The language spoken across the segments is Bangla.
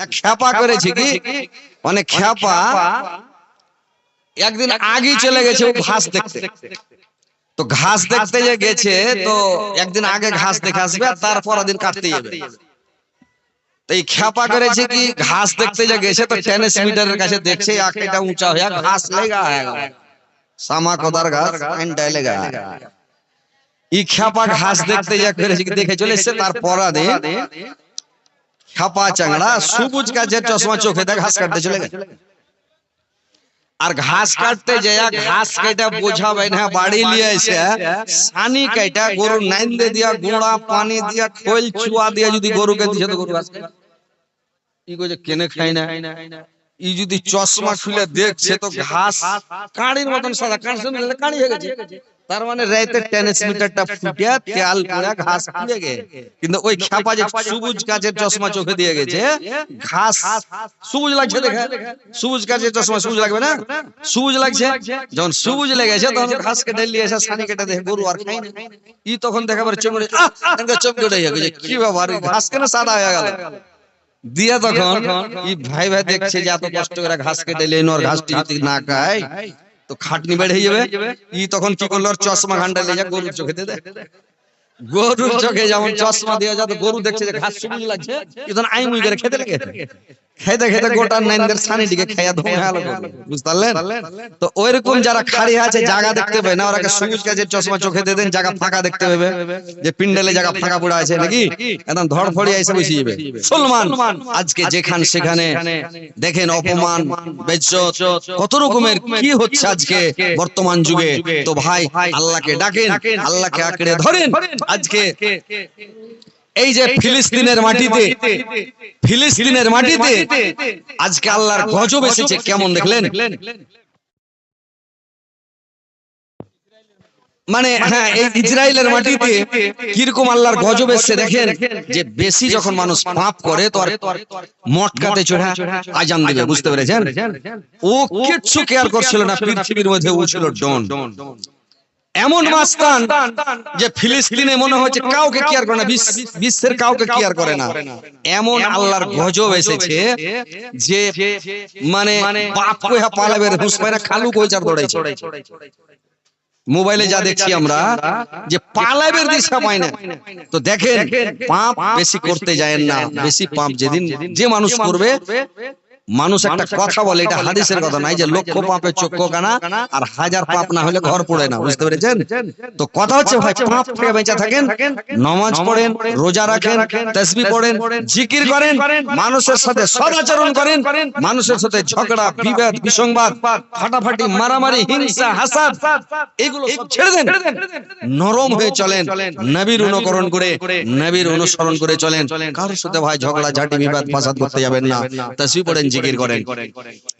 এক খ্যাপা করেছে কি? মানে খ্যাপা। একদিন আগে চলে গেছে ও ঘাস দেখতে। তো ঘাস দেখতে যে গেছে তো একদিন আগে ঘাস দেখে আসবে তারপর দিন কাটতে যাবে। তো এই খ্যাপা করেছে কি? ঘাস দেখতে যে গেছে তো টেনিস মিটারের কাছে দেখছে আঁকড়িটা উঁচা হয়ে ঘাস লেগা সামা কোদার ঘাস আইনটাই লেগা। ই খ্যাপা ঘাস দেখতে যা করেছে দেখে চলে এসছে তার পরা দিন খ্যাপা চাংড়া সবুজ গাছের চশমা চোখে দেখ ঘাস কাটতে চলে গেছে আর ঘাস কাটতে যায় ঘাস কেটে বোঝাবে না বাড়ি নিয়ে এসে সানি কেটে গরু নাইন দিয়ে দিয়া গোড়া পানি দিয়া খোল চুয়া দিয়া যদি গরুকে দিছে তো গরু ঘাস খাবে। ই কইছে কেনে খাই না ই যদি চশমা খুলে দেখছে তো ঘাস কাঁড়ির মতন সাদা কাঁড় শুনলে কাঁড়ি হয়ে গেছে তার মানে রাইতে টেনিস মিটারটা ফুটিয়া তেল পুরা ঘাস ফুলে গে কিন্তু ওই খ্যাপা যে সবুজ গাছের চশমা চোখে দিয়ে গেছে, ঘাস সবুজ লাগছে দেখে। সবুজ গাছের চশমা সবুজ লাগবে না? সবুজ লাগছে? যখন সবুজ লেগেছে, তখন ঘাস কেটে নিয়ে এসে সানি কেটে দেখে গরু আর খাই না। ই তখন দেখাবার চমড়ে, আহ চমকে উঠে গেছে। কি ব্যাপার? ঘাস কেন সাদা হয়ে গেল? দিয়া তখন ই ভাই ভাই দেখছে যে এত কষ্ট করে ঘাস কেটে লেন ওর ঘাসটি যদি না খায় তো খাটনি বেড়ে যাবে। ই তখন কি করল? চশমা ঘান্টা লেগে গরুর চোখে দে। দেয় গরুর চোখে যেমন চশমা দিয়ে যাতে গরু দেখছে যে ঘাস সবুজ লাগছে। কিন্তু আই মুই করে খেতে লেগে খেতে খেতে গোটা নাইনদের ছানি দিকে খাইয়া ধোয়া গেল বুঝতে তো ওইরকম যারা খাড়ি আছে জায়গা দেখতে পাবে না ওরাকে সবুজ গাছের চশমা চোখে দিয়ে দেন জায়গা ফাঁকা দেখতে পাবে। যে পিন্ডালে জায়গা ফাঁকা পড়ে আছে নাকি? একদম ধড়ফড়ি এসে বসে যাবে মুসলমান আজকে যেখান সেখানে দেখেন অপমান বেজ্জত কত রকমের কি হচ্ছে আজকে বর্তমান যুগে? তো ভাই আল্লাহকে ডাকেন আল্লাহকে আঁকড়ে ধরেন। আজকে এই যে ফিলিস্তিনের মাটিতে ফিলিস্তিনের মাটিতে আজকে আল্লাহর গজব এসেছে কেমন দেখলেন? মানে হ্যাঁ এই ইসরায়েলের মাটিতে কীরকম আল্লাহর গজব এসছে দেখেন যে বেশি যখন মানুষ পাপ করে তো আর মটকাতে চড়া আজান দিবে বুঝতে পেরেছেন? ও কিচ্ছু কেয়ার করছিল না পৃথিবীর মধ্যে ও ছিল ডন এমন মাস্তান যে ফিলিস্তিনে মনে হচ্ছে কাউকে কেয়ার করে না বিশ্বের কাউকে কেয়ার করে না। এমন আল্লাহর গজব এসেছে যে মানে বাপ কইহা পালাবের হুঁস পায় না খালু কইচার দৌড়াইছে। মোবাইলে যা দেখছি আমরা যে পালাবের দিশা পাই না। তো দেখেন পাপ বেশি করতে যায় না বেশি পাপ যেদিন যে মানুষ করবে মানুষ একটা কথা বলে এটা হাদিসের কথা নাই যে লক্ষ পাপে চক্ষু কানা আর হাজার পাপ না হলে ঘর পড়ে না বুঝতে পেরেছেন? তো কথা হচ্ছে ভাই পাপ থেকে বেঁচে থাকেন নমাজ পড়েন রোজা রাখেন তসবি পড়েন জিকির করেন মানুষের সাথে সদাচরণ করেন মানুষের সাথে ঝগড়া বিবাদ বিসংবাদ ফাটাফাটি মারামারি হিংসা হাসাদ এগুলো সব ছেড়ে দেন নরম হয়ে চলেন নবীর অনুকরণ করে নবীর অনুসরণ করে চলেন কারোর সাথে ভাই ঝগড়া ঝাঁটি বিবাদ ফাসাদ করতে যাবেন না তসবি পড়েন জিকির করেন।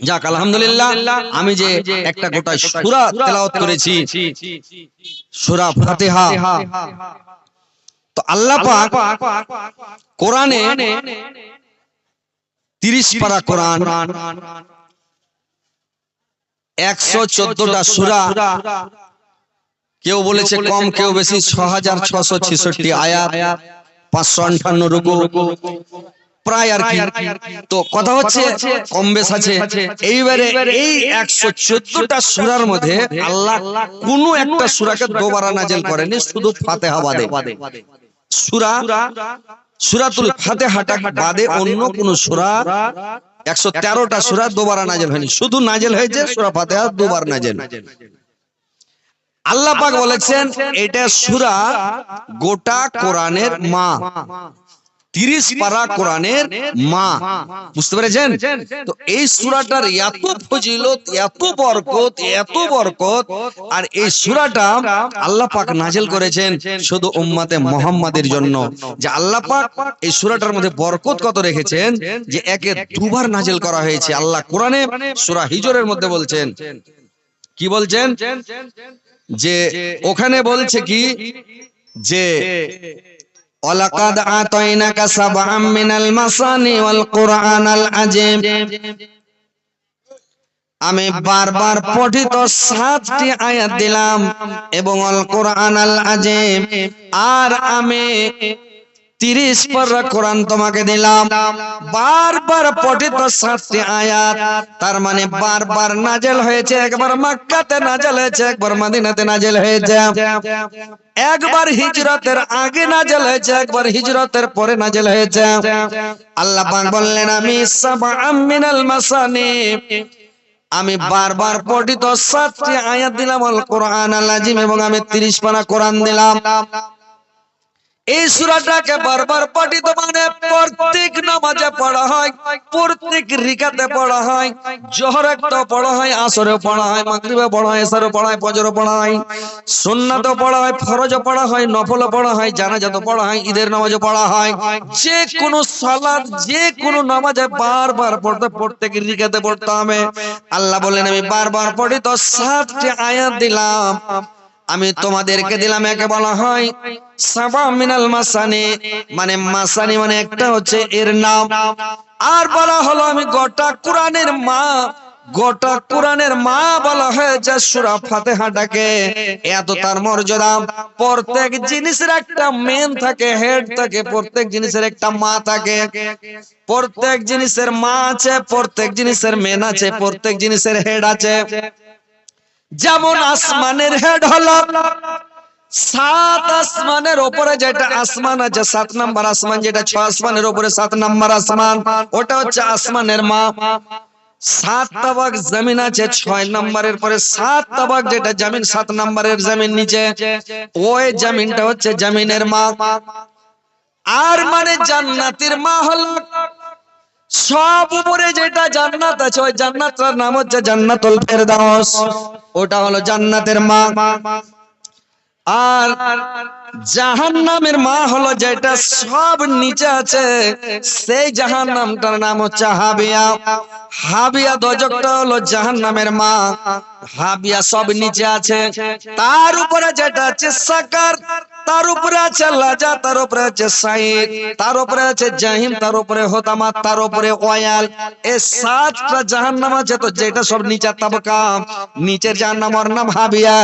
যাক আলহামদুলিল্লাহ আমি যে একটা গোটা সূরা তেলাওয়াত করেছি সূরা ফাতিহা। তো আল্লাহ পাক কোরআনে 30 পারা কোরআন 114টা সূরা। কেউ বলেছে কম কেউ বেশি 6666 আয়াত 558 রুকু। প্রায় আর কি। তো কথা হচ্ছে কম বেশ আছে। এইবারে এই একশো চোদ্দটা সুরার মধ্যে আল্লাহ কোন একটা সুরাকে দোবারা নাজেল করেনি শুধু ফাতেহা বাদে। সুরা সুরাতুল ফাতেহাটা বাদে অন্য কোন সুরা একশো তেরোটা সুরা দোবারা নাজেল হয়নি। শুধু নাজেল হয়েছে সুরা ফাতেহা দুবার নাজেল। আল্লাহ পাক বলেছেন এটা সুরা গোটা কোরআনের মা। তিরিশ পারা কোরআনের মা। বুঝতে পেরেছেন? তো এই সুরাটার এত ফজিলত এত বরকত এত বরকত আর এই সুরাটা আল্লাহ পাক নাজেল করেছেন শুধু উম্মাতে মোহাম্মদের জন্য। যে আল্লাহ পাক এই সুরাটার মধ্যে বরকত কত রেখেছেন? যে একে দুবার নাজেল করা হয়েছে। আল্লাহ কোরআনে সুরা হিজরের মধ্যে বলছেন। কি বলছেন? যে ওখানে বলছে কি? যে ولقد أعطيناك سبعا من المثاني والقرآن العظيم আমি বারবার পঠিত সাতটি আয়াত দিলাম এবং অল কোরআন আল আজিম আর আমি তিরিশ পারা কোরআন তোমাকে দিলাম। বারবার পঠিত সাতটি আয়াত, তার মানে বারবার নাজেল হয়েছে, একবার মক্কাতে নাজেল হয়েছে, একবার মদিনাতে নাজেল হয়েছে। একবার হিজরতের আগে নাজেল হয়েছে, একবার হিজরতের পরে নাজেল হয়েছে। আল্লাহ বললেন, আমি সাবআম মিনাল মাসানি আমি বারবার পঠিত সাতটি আয়াত দিলাম কোরআন আল আজিম এবং আমি 30 পারা কোরআন দিলাম। এই সূরাটাকে বারবার পঠিত মানে প্রত্যেক নামাজে পড়া হয় প্রত্যেক রিকাতে পড়া হয় জোহর একটা পড়া হয় আসরে পড়া হয় মাগরিবে পড়া হয় এসারে পড়া হয় ফজরে পড়া হয় সুন্নাতও পড়া হয় ফরজও পড়া হয় নফলও পড়া হয় জানাজাতও পড়া হয় ঈদের নামাজও পড়া হয় যে কোনো সালাত যে কোনো নামাজে বারবার পড়তে প্রত্যেক রিকাতে পড়তে হবে আল্লাহ বলেন আমি বারবার পড়ি তো সাতটি আয়াত দিলাম আমি তোমাদেরকে দিলাম একে বলা হয় সাবা মিনাল মাসানি। মানে মাসানি মানে একটা হচ্ছে এর নাম। আর বলা হলো আমি গোটা কোরআনের মা গোটা কোরআনের মা বলা হয়েছে সুরা ফাতেহাটাকে এত তার মর্যাদা। প্রত্যেক জিনিসের একটা মেন থাকে হেড থাকে প্রত্যেক জিনিসের একটা মা থাকে। প্রত্যেক জিনিসের মা আছে প্রত্যেক জিনিসের মেন আছে প্রত্যেক জিনিসের হেড আছে। যেমন আসমানের হেড হলো, সাত আসমানের উপরে যেটা আসমান আছে, সাত নাম্বার আসমান যেটা, ছ আসমানের উপরে সাত নাম্বার আসমান, ওটা হচ্ছে আসমানের মা। সাত তাবাক জমিন আছে, ছয় নম্বরের পরে সাত তাবাক যেটা জমিন, সাত নম্বরের জমিন নিচে। ওই জমিনটা হচ্ছে জমিনের মা। আর মানে জান্নাতের মা হলো সব উপরে যেটা জান্নাত আছে, ওই জান্নাতটার নাম হচ্ছে জান্নাতুল ফেরদাউস। ওটা হলো জান্নাতের মা। আর জাহান্নামের মা হলো যেটা সব নিচে আছে, সেই জাহান্নামটার নাম হচ্ছে হাবিয়া। হাবিয়া দজকটা হলো জাহান্নামের মা। হাবিয়া সব নিচে আছে, তার উপরে যেটা আছে সাকার, তার উপরে আছে লাজা, তার উপরে আছে সাইদ তার উপরে আছে জাহিম, তার উপরে হোতামা, তার উপরে ওয়াল এ সাতটা জাহান্নাম আছে তো যেটা সব নিচের তাবকা। নিচের জাহান্নাম ওর নাম হাবিয়া।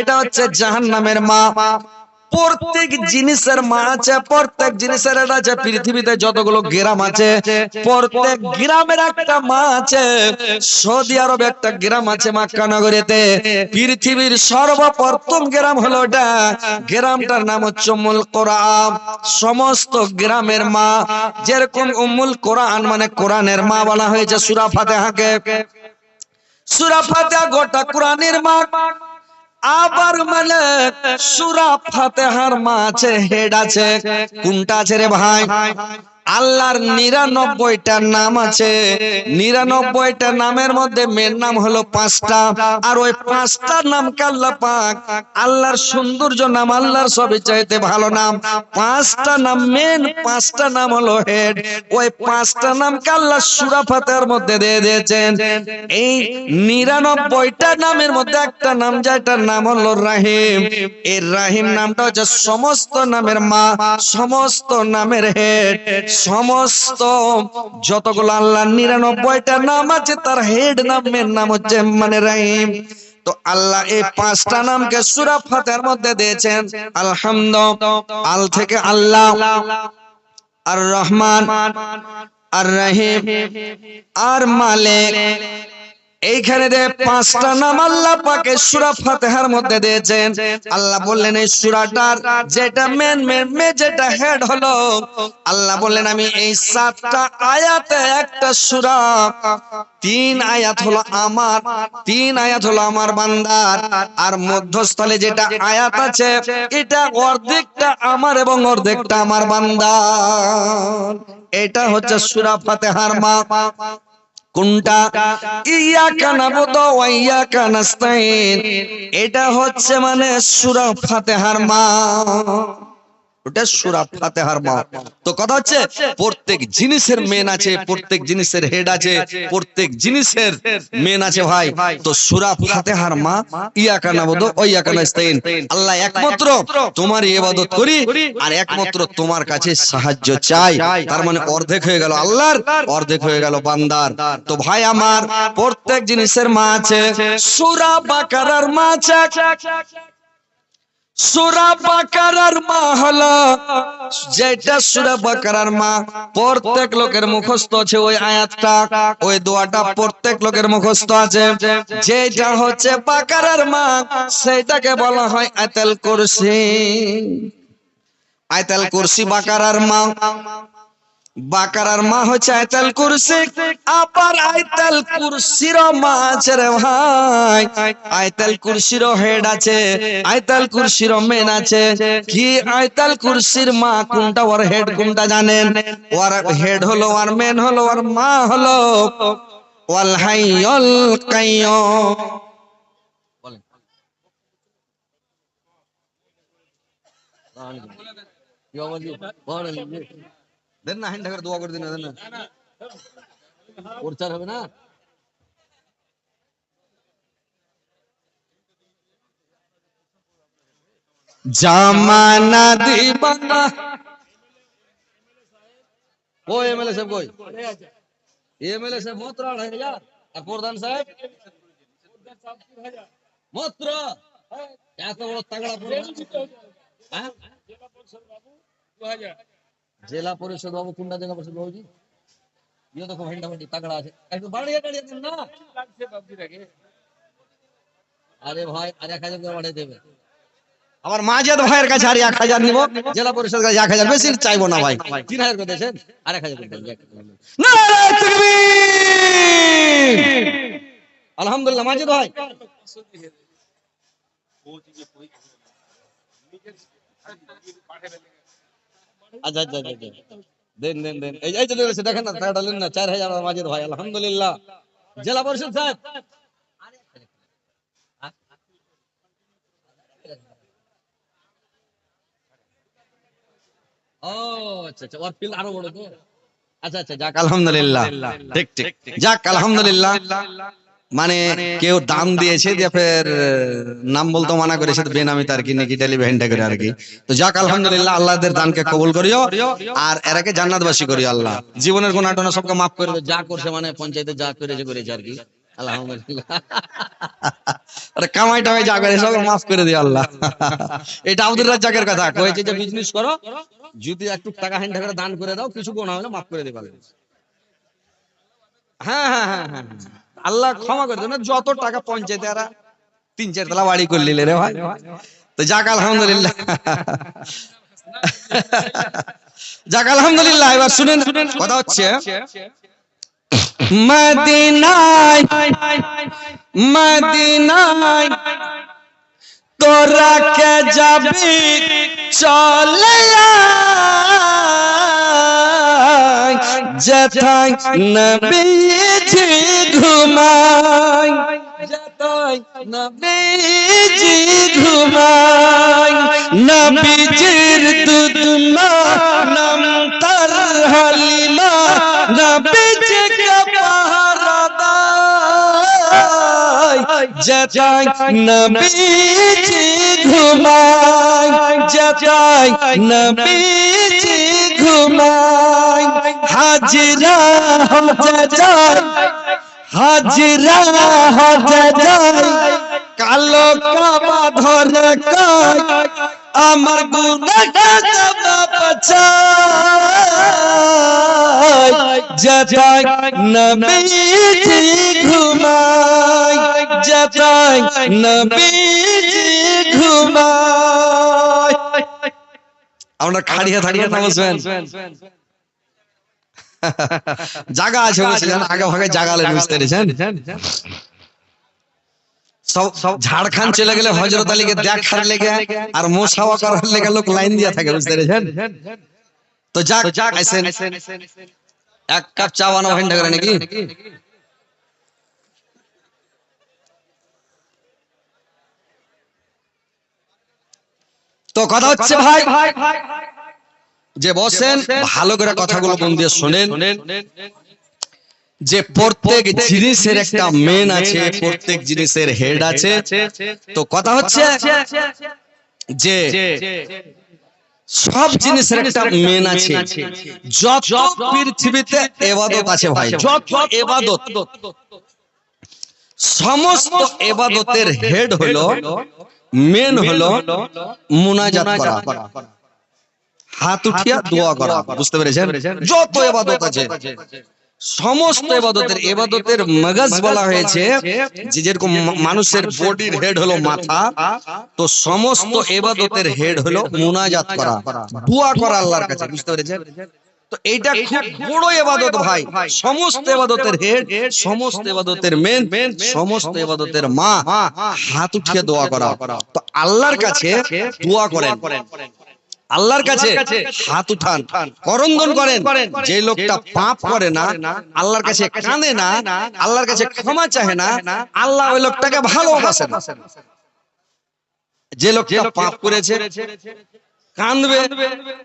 এটা হচ্ছে জাহান্নামের মা। প্রত্যেক জিনিসের মা আছে, প্রত্যেক জিনিসের এটা আছে, পৃথিবীতে যতগুলো গ্রাম আছে, প্রত্যেক গ্রামের একটা মা আছে, সৌদি আরবে একটা গ্রাম আছে মাক্কা নগরীতে। পৃথিবীর সর্বপ্রথম গ্রাম হলো ওটা গ্রামটার নাম হচ্ছে উম্মুল কোরআন। সমস্ত গ্রামের মা, যেরকম উম্মুল কোরআন মানে কোরআনের মা বলা হয়েছে সূরা ফাতিহাকে। সূরা ফাতিহা গোটা কোরআনের মা। আবার মানে সুরা ফাতেহার মা আছে হেড আছে। কোনটা আছে রে ভাই? আল্লাহর নিরানব্বইটা নাম আছে। নিরানব্বইটা নামের মধ্যে মেন নাম হলো পাঁচটা। আর ওই পাঁচটা নাম আল্লাহ পাক আল্লাহর সৌন্দর্য নাম, আল্লাহর সবই চাইতে ভালো নাম। পাঁচটা নাম মেন পাঁচটা নাম হলো হেড ওই পাঁচটা নাম কাল্লা সুরা ফাতেহার মধ্যে দিয়ে দিয়েছেন। এই নিরানব্বইটা নামের মধ্যে একটা নাম, যেটার নাম হলো রাহিম। এই রাহিম নামটা হচ্ছে সমস্ত নামের মা, সমস্ত নামের হেড সমস্ত যতগুলো আল্লাহ নিরানব্বইটা নাম আছে, তার হেড নামের নাম হচ্ছে মানে রাহিম। তো আল্লাহ এই পাঁচটা নামকে সুরা ফাতের মধ্যে দিয়েছেন। আলহামদ আল থেকে আল্লাহ, আর রহমান, আর রাহিম, আর মালিক। এইখানে দে পাঁচটা নাম আল্লাহ পাকে সুরা ফাতেহার মধ্যে দিয়েছেন। আল্লাহ বললেন, এই সুরাটার যেটা মেন মে যেটা হেড হলো, আল্লাহ বললেন, আমি এই সাতটা আয়াতে একটা সুরা, তিন আয়াত হলো আমার, তিন আয়াত হলো আমার বান্দার, আর মধ্যস্থলে যেটা আয়াত আছে, এটা অর্ধেকটা আমার এবং অর্ধেকটা আমার বান্দার। এটা হচ্ছে সুরা ফাতেহার মা কোনটা? ইয়াকা নাবুদু ওয়া ইয়াকা নাস্তাইন এটা হচ্ছে মানে সূরা ফাতিহার মা ওটা সূরা ফাতিহার মা। তো কথা হচ্ছে, প্রত্যেক জিনিসের মেন আছে, প্রত্যেক জিনিসের হেড আছে, প্রত্যেক জিনিসের মেন আছে ভাই। তো সূরা ফাতিহার মা, ইয়াকা নাবুদু ওয়া ইয়াকা নাস্তাইন আল্লাহ একমাত্র তোমার ইবাদত করি, আর একমাত্র তোমার কাছে সাহায্য চাই। তার মানে অর্ধেক হয়ে গেল আল্লাহর, অর্ধেক হয়ে গেল বান্দার। তো ভাই আমার, প্রত্যেক জিনিসের মা আছে, সূরা বাকারার মা আছে। বাকারার মা যেটা বাকারার মা, প্রত্যেক লোকের আছে ওই আয়াতটা, ওই প্রত্যেক লোকের আছে। হচ্ছে বাকারার মা সেটাকে বলা হয় আয়াতুল কুরসি। বাকার কুরসি বাকারার মা। বাকারার মা হচ্ছে আয়তাল কুরসি আবার আয়তাল কুরসির মা আছে রে ভাই। আয়তাল কুরসির হেড আছে, আয়তাল কুরসির মেন আছে। কি আয়তাল কুরসির মা কোনটা, ওর হেড কোনটা জানেন? ওর হেড হলো, ওর মেন হলো, ওর মা হলো ওয়াল হাইয়ুল কাইয়ুম। বলেন। দেন না হ্যান্ড করে দোয়া করে দিন দেন না প্রচার হবে না জামানা দিবানা কই এমএলএ সাহেব কই এমএলএ সাহেব মাত্র আড়াই হাজার আর প্রধান সাহেব মাত্র এত বড় তাগড়া প্রধান হ্যাঁ? জেলা পরিষদ বাবু কোনটা জেলা পরিষদ বাবুজি ইয়ে দেখো ভান্ডা ভান্ডি তাগড়া আছে একটু বাড়িয়ে বাড়িয়ে দিন না আরে ভাই আর এক হাজার করে বাড়িয়ে দেবে আমার মাজেদ ভাইয়ের কাছে আর এক হাজার নিব জেলা পরিষদ কাছে এক হাজার বেশি চাইব না ভাই তিন হাজার করে দিয়েছেন আর এক হাজার করে! আলহামদুলিল্লাহ মাজেদ ভাই আচ্ছা আচ্ছা আচ্ছা আচ্ছা। দেন দেন দেন। এই এই তো রয়েছে দেখেন না টাকাটা নেন না চার হাজার মাজেদ ভাই আলহামদুলিল্লাহ। জেলা পরিষদ সাহেব ও আচ্ছা আচ্ছা ওর ফিল আরও বড় তো। আচ্ছা আচ্ছা যাক আলহামদুলিল্লাহ। ঠিক ঠিক। যাক আলহামদুলিল্লাহ। মানে কেউ দান দিয়েছে যে ফের নাম বলতো মানা করেছে বেনামি তার কি নাকি টেলিভিশনটা করে আর কি। তো যাক আলহামদুলিল্লাহ আল্লাহদের দানকে কবুল করিও আর এরাকে জান্নাতবাসী করিও আল্লাহ। জীবনের গুণা টনা সবকে মাফ করে যা করছে মানে পঞ্চায়েতে যা করেছে করেছে আর কি। কামাই টামাই যা করে সব মাফ করে দিও আল্লাহ। এটা আব্দুর রাজ্জাকের কথা। কয়েছে যে বিজনেস করো যদি একটু টাকা হ্যান্ড করে দান করে দাও কিছু গোনা হলে মাফ করে দিবে। হ্যাঁ হ্যাঁ হ্যাঁ হ্যাঁ হ্যাঁ। আল্লাহ ক্ষমা করে দেবে যত টাকা পঞ্চায়েতে এরা তিন চার তলা বাড়ি করলি রে ভাই। তো যাক, আলহামদুলিল্লাহ। যাক, আলহামদুলিল্লাহ, এবার শুনেন শুনেন, কথা হচ্ছে। মদিনায় মদিনায় তোরা কে যাবি? চলে যেথায় নবীজি ঘুমায় যেথায় নবীজি ঘুমায় নবীজির দুধ মা নাম তার হালিমা নবীজি কে পাহারা দেয়। যেথায় নবীজি ঘুমায় যেথায় নবীজি ঘুমায় হাজিরা হাজিরা হতে যায় কালো কাবা ধরে কয়, আমার গুনাহটা বাঁচায় যেথায় নবীজি ঘুমায় যেথায় নবীজি ঘুমায় আমরা খাড়িয়ে থাড়িয়ে না বসবেন জায়গা আছে বলছিলেন আগে ভাগে জাগালে বুঝতে পেরেছেন? সব সব ঝাড়খণ্ড চলে গেলে হজরত আলীকে দেখার লেগে আর মোসাওয়া করার লেগে লোক লাইন দিয়ে থাকে বুঝতে পেরেছেন? তো যাক যাক এক কাপ চা বানাবো হেন্ডা করে নাকি? তো কথা হচ্ছে ভাই। যে বসেন ভালো করে কথাগুলো মন দিয়ে শোনেন। যে প্রত্যেক জিনিসের একটা মেন আছে প্রত্যেক জিনিসের হেড আছে। তো কথা হচ্ছে যে সব জিনিসের একটা মেন আছে। যত পৃথিবীতে এবাদত আছে ভাই। যত এবাদত। সমস্ত এবাদতের হেড হলো মেন হলো মুনাজাত করা। হাত উঠিয়া দোয়া করা বুঝতে পেরেছেন? যত এবাদত আছে সমস্ত এবাদতের এবাদতের মগজ বলা হয়েছে যে যেরকম মানুষের বডির হেড হলো মাথা তো সমস্ত এবাদতের হেড হলো মুনাজাত করা। দোয়া করা আল্লাহর কাছে বুঝতে পেরেছেন? তো এইটা খুব বড় এবাদত ভাই। সমস্ত এবাদতের হেড সমস্ত এবাদতের মেন সমস্ত এবাদতের মা হাত উঠিয়ে দোয়া করা। তো আল্লাহর কাছে দোয়া করেন। আল্লাহর কাছে হাত উঠান। করন্দন করেন। যে লোকটা পাপ করে না আল্লাহর কাছে কাঁদে না আল্লাহর কাছে ক্ষমা চাহে না আল্লাহ ওই লোকটাকে ভালোবাসে না। যে লোকটা পাপ করেছে কাঁদবে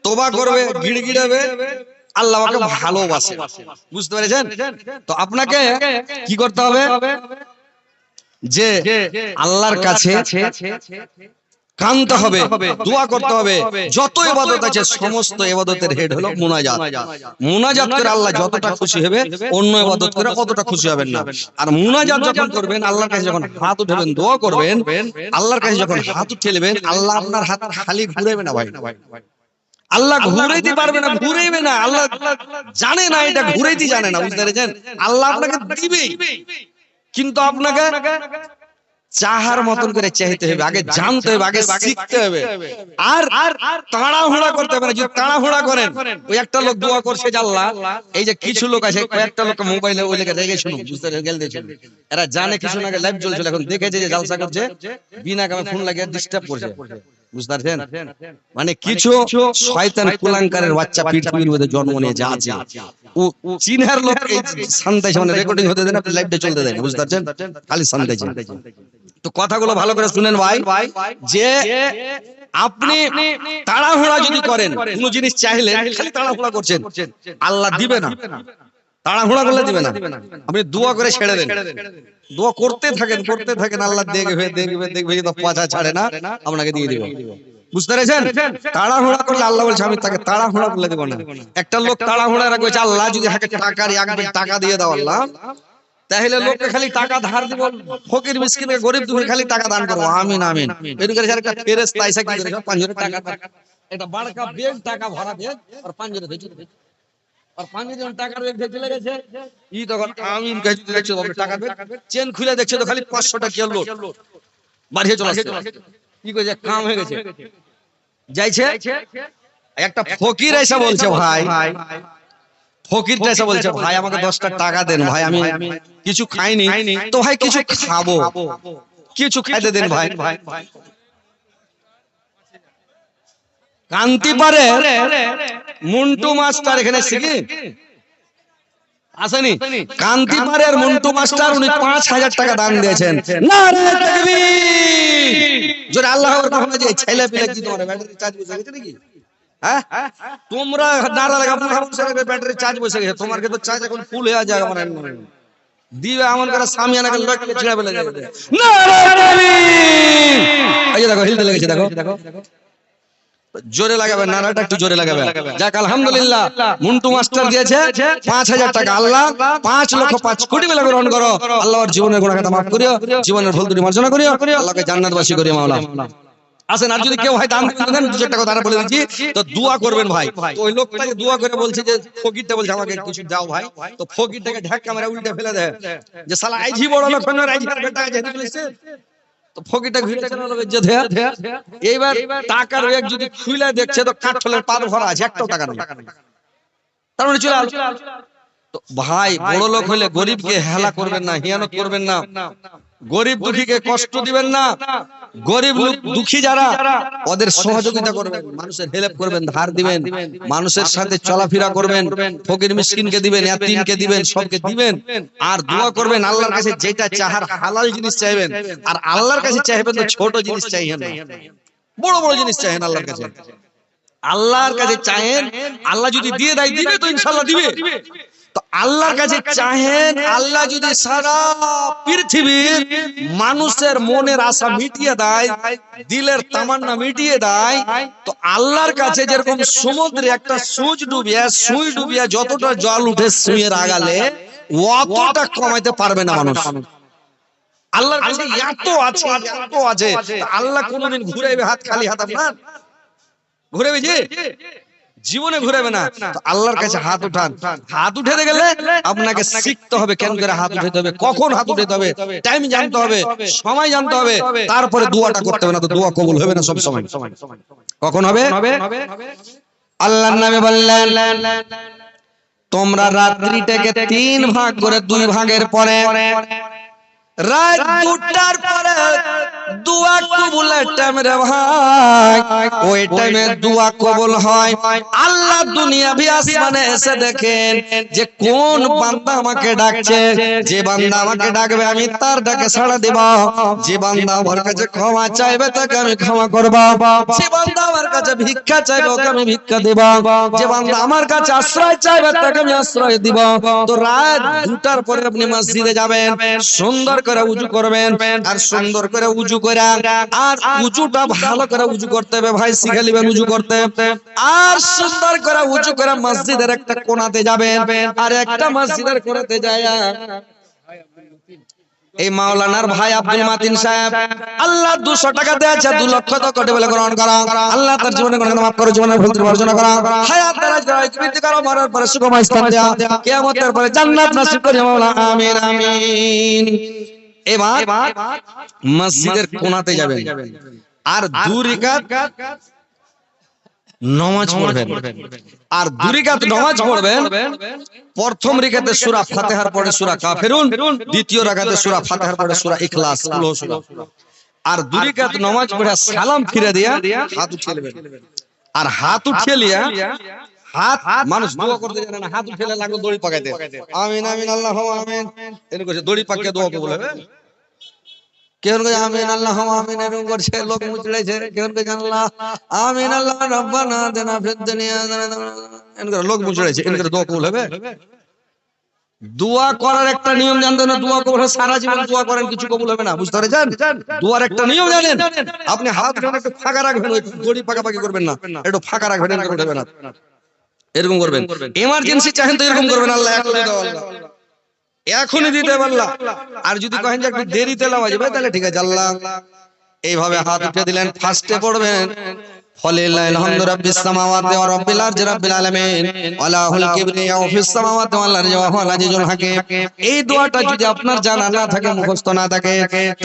তোবা করবে গিড়গিড়াবে। আল্লাহ ভালোবাসে। বুঝতে পেরেছেন? তো আপনাকে কি করতে হবে? যে আল্লাহর কাছে কানতে হবে দোয়া করতে হবে যত ইবাদত আছে সমস্ত ইবাদতের হেড হলো মুনাজাত। মুনাজাত। করে আল্লাহ যতটা খুশি হবে অন্য ইবাদত করে অতটা খুশি হবেন না। আর মুনাজাত যখন করবেন আল্লাহর কাছে যখন হাত উঠাবেন দোয়া করবেন আল্লাহর কাছে যখন হাত নেবেন আল্লাহ আপনার হাত খালি ঘুরাবে না ভাই। আল্লাহ ঘুরাইতে পারবে না ঘুরাইবে না। আল্লাহ জানে না এটা ঘুরাইতে জানে না বুঝতে পেরেছেন? আল্লাহ আপনাকে দিবে। কিন্তু আপনাকে চাহার মতন করে চাইতে হবে আগে জানতে হবে আগে শিখতে হবে। আর আর তাড়াহুড়া করতে হবে না যদি তাড়াহুড়া করেন ওই একটা লোক দোয়া করছে যে আল্লাহ এই যে কিছু লোক আছে কয়েকটা লোক মোবাইলে ওই লেগে দেখে শুনুন বুঝতে গেল দেখুন এরা জানে কিছু না লাইভ চলছিল এখন দেখেছে যে জালসা করছে বিনা কামে ফোন লাগিয়ে ডিস্টার্ব করছে। বুঝতে পারছেন? মানে কিছু শয়তান কুলাঙ্কারের বাচ্চা পৃথিবীর মধ্যে জন্ম নিয়ে যা আছে। ও চীনের লোক এই শান্তাইছে মানে রেকর্ডিং হতে দেয় না লাইভটা চলতে দেয় না বুঝতে পারছেন? খালি শান্তাইছে তো কথাগুলো ভালো করে শুনেন ভাই যে আপনি তাড়াহুড়া যদি করেন কোন জিনিস চাইলেন খালি তাড়াহুড়া করছেন। আল্লাহ দিবে না। তাড়াহুড়া করলে দিবে না। আপনি দোয়া করে ছেড়ে দেন। দোয়া করতে থাকেন করতে থাকেন আল্লাহ দেখবে দেখবে দেখবে পাছা ছাড়ে না আপনাকে দিয়ে দিবে। বুঝতে পেরেছেন? তাড়াহুড়া করলে আল্লাহ বলছে আমি তাকে তাড়াহুড়া করলে দেবো না। একটা লোক তাড়াহুড়া রাখবে আল্লাহ যদি হাকে টাকা দিয়ে দাও আল্লাহ তাহলে লোককে খালি টাকা ধার দিব ফকির মিসকিনকে গরিব দুঃখী খালি টাকা দান করব আমিন আমিন। করে একটা ফেরেশতা আইসা কি করে টাকা এটা বাড়কা বেগ টাকা ভরা বেগ আর পাঁচজনে ধরে ধরে আর পাঁচজন টাকার বেগ ধরে চলে গেছে ই তখন আমিন কাছে দেখছে বাবা টাকা চেন খুলে দেখছে তো খালি 500 টাকা লোট বাড়িয়ে চলে আসছে। কি কইছে কাম হয়ে গেছে। যাইছে। একটা ফকির এসে বলছে ভাই ফকিরটা এসে বলছে ভাই আমাকে দশটা টাকা দেন ভাই আমি কিছু খাইনি। তো ভাই কিছু খাব। কিছু খাইতে দেন ভাই। কান্তি পারে। মুন্টু মাস্টার এখানে শিখি আসেনি। কান্তি পারের মন্টু মাস্টার উনি পাঁচ হাজার টাকা দান দিয়েছেন। জোরে আল্লাহ যে ছেলে পিলে কি তোমার ব্যাটারি চার্জ বসে গেছে নাকি? হ্যাঁ? তোমরা নারা লাগা আপনার ব্যাটারি চার্জ বসে গেছে। তোমার চার্জ এখন ফুল হয়ে যায় আমার দিবে আমল করে সামিয়ানাকে লটকে ছিড়া ফেলে যাবে নারে তাকবীর! এই যে দেখো হিলতে লেগেছে দেখো দেখো। জোরে লাগাবে নারাটা একটু জোরে লাগাবে যাক আলহামদুলিল্লাহ মুন্টু মাস্টার দিয়েছে পাঁচ হাজার টাকা আল্লাহ পাঁচ লক্ষ পাঁচ কোটি বেলা গ্রহণ করো। আল্লাহ ওর জীবনের খাতা মাফ করিও জীবনের ভুল ত্রুটি মার্জনা করিও আল্লাহকে জান্নাতবাসী করিও মাওলা আসেন আর যদি কেউ হয় দান দেন দু চার টাকা তারা বলে দিচ্ছি তো দোয়া করবেন ভাই। তো ওই লোকটাকে দোয়া করে বলছে যে ফকিরটা বলছে আমাকে কিছু দাও ভাই। তো ফকিরটাকে ঢাক্কা মেরে উল্টে ফেলে দেয়। যে শালা আইজি বড় লোক আইজি বেটা আছে তো ফকিরটা ঘুরে কেন বেজ্জত হয়ে এইবার টাকার ব্যাগ যদি খুলে দেখছে তো কাঠলের পাল ভরা আছে একটাও টাকা নেই। তার মানে চলে তো ভাই বড় লোক হলে গরিবকে হেলা করবেন না হিয়ানত করবেন না। গরিব দুঃখীকে কষ্ট দিবেন না। গরিব লোক দুঃখী যারা ওদের সহযোগিতা করবেন মানুষের হেল্প করবেন ধার দিবেন মানুষের সাথে চলাফেরা করবেন ফকির মিসকিনকে দিবেন ইয়াতিমকে দিবেন সবকে দিবেন আর দোয়া করবেন আল্লাহর কাছে যেটা চাহার হালাল জিনিস চাইবেন আর আল্লাহর কাছে চাইবেন তো ছোট জিনিস চাইবেন না। বড় বড় জিনিস চাইবেন আল্লাহর কাছে। আল্লাহর কাছে। চাহেন আল্লাহ যদি দিয়ে দেয় দিবে তো ইনশাআল্লাহ দিবে। তো আল্লাহর কাছে চাহেন আল্লাহ যদি সারা পৃথিবীর মানুষের মনের আশা মিটিয়ে দেয় দিলের তামান্না মিটিয়ে দেয় তো আল্লাহর কাছে যেরকম সমুদ্রে একটা সুচ ডুবিয়া সুই ডুবিয়া যতটা জল উঠে সুইয়ের আগালে অতটা কমাইতে পারবে না মানুষ। আল্লাহর কাছে এত আছে এত আছে আল্লাহ কোনোদিন ঘুরাইবে হাত খালি হাত আপনার? ঘুরাবে যে? জীবনে ঘুরাবে না। তো আল্লাহর কাছে হাত উঠান। হাত উঠাতে গেলে আপনাকে শিখতে হবে কেন করে হাত উঠাতে হবে কখন হাত উঠাতে হবে টাইম জানতে হবে সময় জানতে হবে তারপরে দোয়াটা করতে হবে না তো দোয়া কবুল হবে না সব সময়। কখন হবে? আল্লাহর নামে বললেন তোমরা রাত্রিটাকে তিন ভাগ করে দুই ভাগের পরে রাত দুটার পরে দোয়া কবুলের টাইম রে ভাই। ওই টাইমে দোয়া কবুল হয়। আল্লাহ দুনিয়া ভি আসমানে এসে দেখেন যে কোন বান্দা আমাকে ডাকছে যে বান্দা আমাকে ডাকবে আমি তার ডাকে সাড়া দেব। যে বান্দা আমার কাছে ক্ষমা চাইবে তাকে আমি ক্ষমা করব। যে বান্দা আমার কাছে ভিক্ষা চাইবে ওকে আমি ভিক্ষা দেব। যে বান্দা আমার কাছে আশ্রয় চাইবে তাকে আমি আশ্রয় দিব। তো রাত দুটার পরে আপনি মসজিদে যাবেন। সুন্দর করে উজু করবেন, আর সুন্দর করে উজু করে আর উজুটা ভালো করে উজু করতে হবে, ভাই শিখে নেবেন উজু করতে। আর সুন্দর করে উজু করে মসজিদের একটা কোণাতে যাবেন, আর একটা মসজিদের কোণাতে যায় এই মাওলানার ভাই আব্দুল মাতিন সাহেব, আল্লাহ দুশো টাকা দিয়েছে, দু লক্ষ তো কোটি বলে গ্রহণ করা। আল্লাহ তার জীবনে কোনো মাফ করো জীবনের ভুল বর্জনা করা। হায়াত করো মরার পরে সুখময় স্থান দেয়া, কিয়ামতের পরে জান্নাত নসিব করি মাওলা আমিন আমিন। এবার মসজিদের কোনাতে যাবেন। আর দু রিকাত নমাজ পড়বেন। আর দু রিকাত নমাজ পড়বেন। প্রথম রিকাতে সূরা ফাতিহার পরে সূরা কাফিরুন দ্বিতীয় রাকাতে সূরা ফাতিহার পরে সূরা ইখলাস। কুল সূরা। আর দু রিকাত নমাজ পড়ে সালাম ফিরে দিয়া হাত উঠিয়ে নেবেন। আর হাত উঠিয়ে লিয়া হাত মানুষ দোয়া করতে জানে না হাত উঠিয়ে লাগল দড়ি পাকাইতে। আমিন আমিন আল্লাহ আমিন। এরকম দড়ি পাকিয়ে দোয়া কবুল হবে। কেউ কে আমিন আল্লাহ আমিন এরকম করছে লোক মুচড়েছে কেউ কে আল্লাহ আমিন আল্লাহ রব্বানা দেনা ফিদ দুনিয়া এরকম লোক মুচড়েছে এরকম করে দোয়া কবুল হবে? দোয়া করার একটা নিয়ম জানতে না দোয়া কবুল সারা জীবন দোয়া করেন কিছু কবুল হবে না। বুঝতে পেরেছেন? দোয়ার একটা নিয়ম জানেন? আপনি হাত একটু ফাঁকা রাখবেন দড়ি পাকাপাকি করবেন না। একটু ফাঁকা রাখবেন এরকম উঠবে না। এরকম করবেন। এমার্জেন্সি চাহেন তো এরকম করবেন আল্লাহ আল্লাহ। এখনই দিতে পারলাম আর যদি কহেন যে একটু দেরিতে লাওয়া যাবে তাহলে ঠিক আছে আল্লাহ। এইভাবে হাত উঠে দিলেন ফার্স্টে পড়বেন। ফলিল্লাহিল হামদু রাব্বিস সামাওয়াতি ওয়া রাব্বিল আরজি রাব্বিল আলামিন। ওয়ালাহুল কিবরিয়া ফিস সামাওয়াতি ওয়াল আরজি ওয়া হুয়াল আজিজুল হাকীম। এই দোয়াটা যদি আপনার জানা না থাকে মুখস্থ না থাকে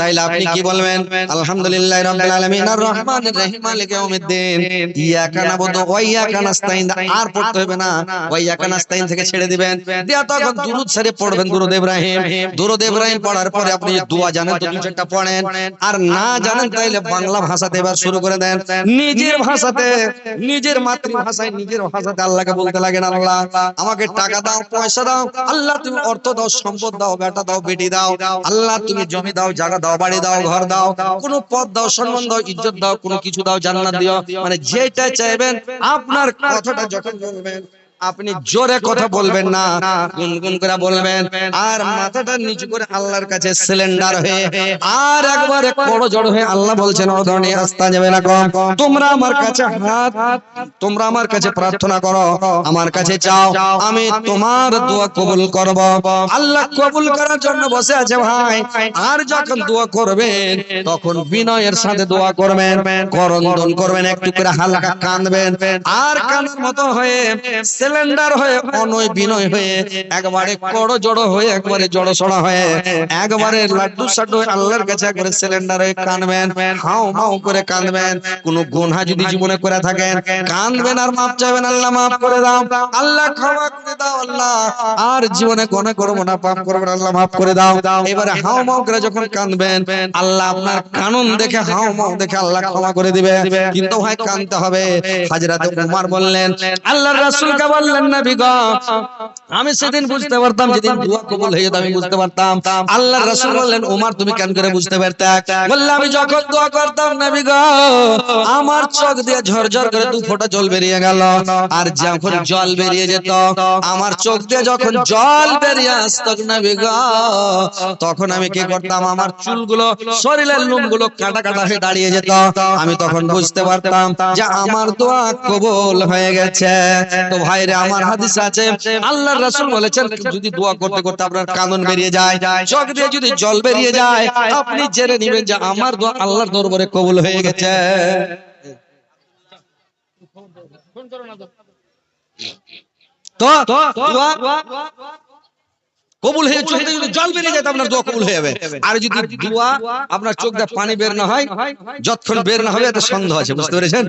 তাইলে আপনি কি বলবেন? আলহামদুলিল্লাহি রাব্বিল আলামিন। আর রহমানির রহিম মালিকি ইয়াউমিদ্দিন। ইয়াকা নাবুদু ওয়া ইয়াকা নাস্তাইন আর পড়তে হবে না। ওয়া ইয়াকা নাস্তাইন থেকে ছেড়ে দিবেন। দিয়া তখন দুরূদ শরীফ পড়বেন দুরূদ ইব্রাহিম। দুরূদ ইব্রাহিম পড়ার পরে আপনি যে দোয়া জানেন তো দু চারটা পড়েন। আর না জানেন তাইলে বাংলা ভাষাতে এবার শুরু করে দেন। নিজের ভাষাতে নিজের মাতৃভাষায় নিজের ভাষাতে আল্লাহকে বলতে লাগেন আল্লাহ। আমাকে টাকা দাও পয়সা দাও আল্লাহ তুমি অর্থ দাও সম্পদ দাও বেটা দাও বেটি দাও আল্লাহ তুমি জমি দাও জায়গা দাও বাড়ি দাও ঘর দাও কোনো পদ দাও সম্মান দাও ইজ্জত দাও কোনো কিছু দাও জান্নাত দিও। মানে যেটা চাইবেন আপনার কথাটা যখন বলবেন আপনি জোরে কথা বলবেন না। গুনগুন করে বলবেন। আর মাথাটা নিচু করে আল্লাহর কাছে সিলিন্ডার হয়ে আর একবারে বড় জড় হয়ে আল্লাহ বলছেন ও ধরনে আস্তা যাবে না কম তোমরা আমার কাছে হাত তোমরা আমার কাছে প্রার্থনা করো। আমার কাছে চাও আমি তোমার দোয়া কবুল করব। আল্লাহ কবুল করার জন্য বসে আছে ভাই। আর যখন দোয়া করবেন তখন বিনয়ের সাথে দোয়া করবেন। করন্দন করবেন একটু করে হালকা কাঁদবেন। আর কান্নার মতো হয়ে সিলিন্ডার হয়ে অনয় বিনয় হয়ে একবারে বড় জড়ো হয়ে একবারে জড়ো সড়া হয়ে একবারে লাড্ডু সাড্ডু আল্লাহর কাছে একবারে সিলিন্ডার হয়ে কাঁদবেন হাও মাও করে কাঁদবেন কোন গুনাহ যদি জীবনে করে থাকেন কাঁদবেন আর মাপ চাইবেন, আল্লাহ মাফ করে দাও, আল্লাহ ক্ষমা করে দাও, আল্লাহ, আর জীবনে গুনাহ করব না পাপ করব আল্লাহ মাফ করে দাও, এবারে হাও মাও করে যখন কাঁদবেন আল্লাহ আপনার কানুন দেখে হাও মাও দেখে আল্লাহ ক্ষমা করে দিবে, কিন্তু ভাই কাঁদতে হবে, হাজরাতে উমার বললেন, আল্লাহর রাসূলকে বললেন গো আমি সেদিন বুঝতে পারতাম যেদিন দোয়া কবুল হয়ে যেত আমি বুঝতে পারতাম। আল্লাহর রাসূল বললেন উমার তুমি কেন করে বুঝতে পারতে বললে আমি যখন দোয়া করতাম গো আমার চোখ দিয়ে ঝরঝর করে দু ফোঁটা জল বেরিয়ে গেল আর যখন জল বেরিয়ে যেত আমার চোখ দিয়ে যখন জল বেরিয়ে আসতো গো তখন আমি কি করতাম আমার চুলগুলো শরীরের লোমগুলো কাটা কাটা হয়ে দাঁড়িয়ে যেত আমি তখন বুঝতে পারতাম যে আমার দোয়া কবুল হয়ে গেছে। তো ভাই রে আমার হাদিস আছে আল্লাহর রাসূল বলেছেন যদি দোয়া করতে করতে আপনার কানন বেরিয়ে যায় চোখ দিয়ে যদি জল বেরিয়ে যায় আপনি জেনে নেবেন যে আমার দোয়া আল্লাহর দরবারে কবুল হয়ে গেছে। তো দোয়া কবুল হয়ে চোখ দিয়ে যদি জল বেরিয়ে যায় আপনার দোয়া কবুল হয়ে যাবে। আর যদি দোয়া আপনার চোখ দিয়ে পানি বের না হয় যতক্ষণ বের না হবে এত সন্দেহ আছে বুঝতে পেরেছেন?